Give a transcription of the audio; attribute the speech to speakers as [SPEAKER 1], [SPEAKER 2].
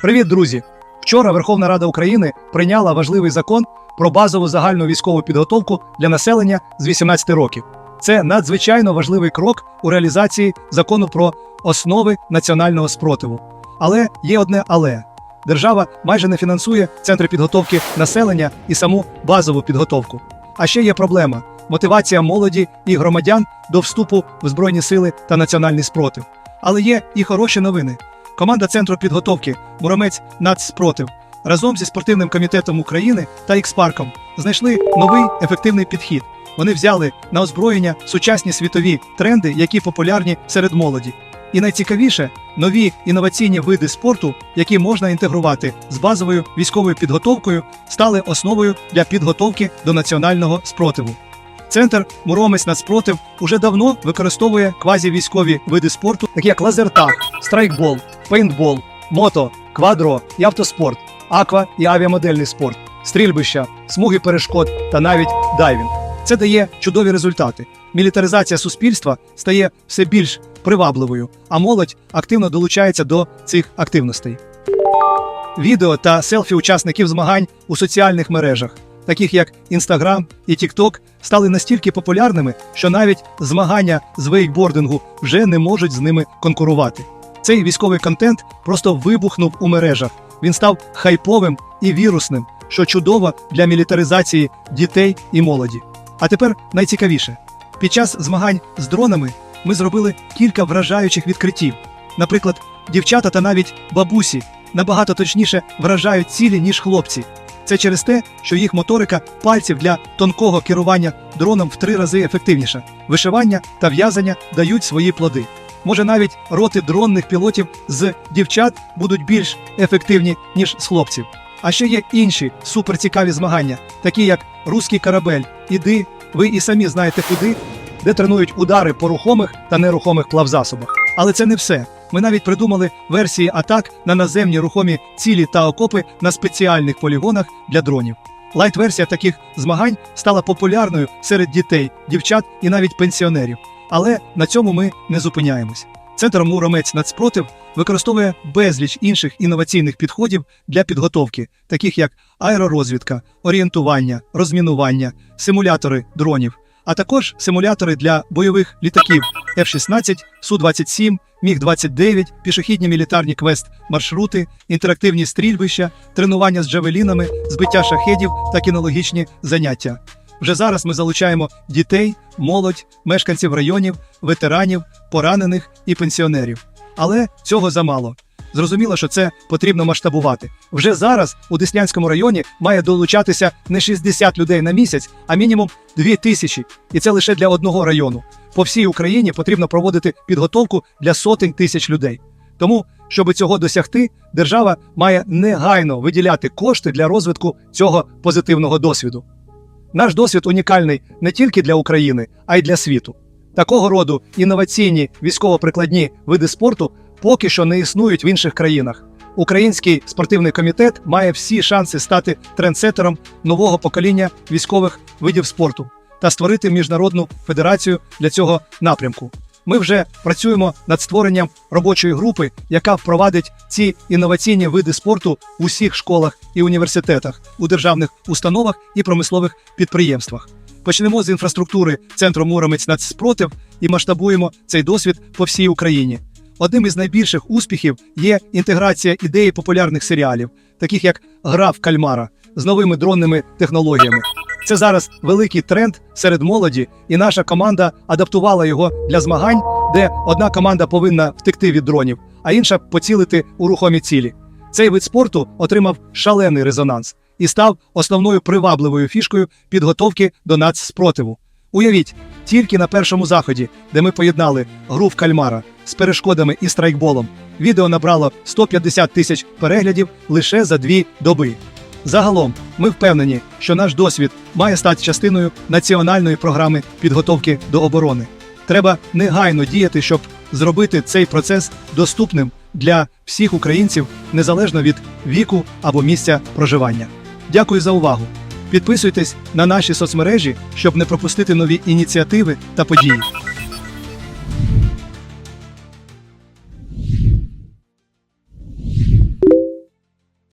[SPEAKER 1] Привіт, друзі! Вчора Верховна Рада України прийняла важливий закон про базову загальну військову підготовку для населення з 18 років. Це надзвичайно важливий крок у реалізації закону про основи національного спротиву. Але є одне але держава майже не фінансує центри підготовки населення і саму базову підготовку. А ще є проблема мотивація молоді і громадян до вступу в збройні сили та національний спротив. Але є і хороші новини. Команда центру підготовки Муромець Нацспротив разом зі спортивним комітетом України та Ікспарком знайшли новий ефективний підхід. Вони взяли на озброєння сучасні світові тренди, які популярні серед молоді. І найцікавіше нові інноваційні види спорту, які можна інтегрувати з базовою військовою підготовкою, стали основою для підготовки до національного спротиву. Центр Муромець Нацпротив уже давно використовує квазівійськові види спорту, такі як лазертаг, страйкбол, пейнтбол, мото, квадро і автоспорт, аква і авіамодельний спорт, стрільбища, смуги перешкод та навіть дайвінг. Це дає чудові результати. Мілітаризація суспільства стає все більш привабливою, а молодь активно долучається до цих активностей. Відео та селфі учасників змагань у соціальних мережах, таких як Instagram і TikTok, стали настільки популярними, що навіть змагання з вейкбордингу вже не можуть з ними конкурувати. Цей військовий контент просто вибухнув у мережах. Він став хайповим і вірусним, що чудово для мілітаризації дітей і молоді. А тепер найцікавіше: під час змагань з дронами ми зробили кілька вражаючих відкриттів. Наприклад, дівчата та навіть бабусі набагато точніше вражають цілі, ніж хлопці. Це через те, що їх моторика пальців для тонкого керування дроном в три рази ефективніша. Вишивання та в'язання дають свої плоди. Може, навіть роти дронних пілотів з дівчат будуть більш ефективні, ніж з хлопців. А ще є інші суперцікаві змагання, такі як руський корабель, іди, ви і самі знаєте куди, де тренують удари по рухомих та нерухомих плавзасобах. Але це не все. Ми навіть придумали версії атак на наземні рухомі цілі та окопи на спеціальних полігонах для дронів. Лайт-версія таких змагань стала популярною серед дітей, дівчат і навіть пенсіонерів. Але на цьому ми не зупиняємось. Центр Муромець Нацпротив використовує безліч інших інноваційних підходів для підготовки, таких як аеророзвідка, орієнтування, розмінування, симулятори дронів, а також симулятори для бойових літаків F-16, Су-27, Міг-29, пішохідні мілітарні квест маршрути, інтерактивні стрільбища, тренування з джавелінами, збиття шахедів та кінологічні заняття. Вже зараз ми залучаємо дітей, молодь, мешканців районів, ветеранів, поранених і пенсіонерів. Але цього замало. Зрозуміло, що це потрібно масштабувати. Вже зараз у Деснянському районі має долучатися не 60 людей на місяць, а мінімум 2 тисячі. І це лише для одного району. По всій Україні потрібно проводити підготовку для сотень тисяч людей. Тому, щоб цього досягти, держава має негайно виділяти кошти для розвитку цього позитивного досвіду. Наш досвід унікальний не тільки для України, а й для світу. Такого роду інноваційні військово-прикладні види спорту поки що не існують в інших країнах. Український спортивний комітет має всі шанси стати трендсетером нового покоління військових видів спорту та створити міжнародну федерацію для цього напрямку. Ми вже працюємо над створенням робочої групи, яка впровадить ці інноваційні види спорту у всіх школах і університетах, у державних установах і промислових підприємствах. Почнемо з інфраструктури центру Муромець Нацспротив і масштабуємо цей досвід по всій Україні. Одним із найбільших успіхів є інтеграція ідеї популярних серіалів, таких як Гра в кальмара з новими дронними технологіями. Це зараз великий тренд серед молоді, і наша команда адаптувала його для змагань, де одна команда повинна втекти від дронів, а інша поцілити у рухомі цілі. Цей вид спорту отримав шалений резонанс і став основною привабливою фішкою підготовки до нацспротиву. Уявіть, тільки на першому заході, де ми поєднали гру в кальмара з перешкодами і страйкболом, відео набрало 150 тисяч переглядів лише за дві доби. Загалом, ми впевнені, що наш досвід має стати частиною національної програми підготовки до оборони. Треба негайно діяти, щоб зробити цей процес доступним для всіх українців незалежно від віку або місця проживання. Дякую за увагу. Підписуйтесь на наші соцмережі, щоб не пропустити нові ініціативи та події.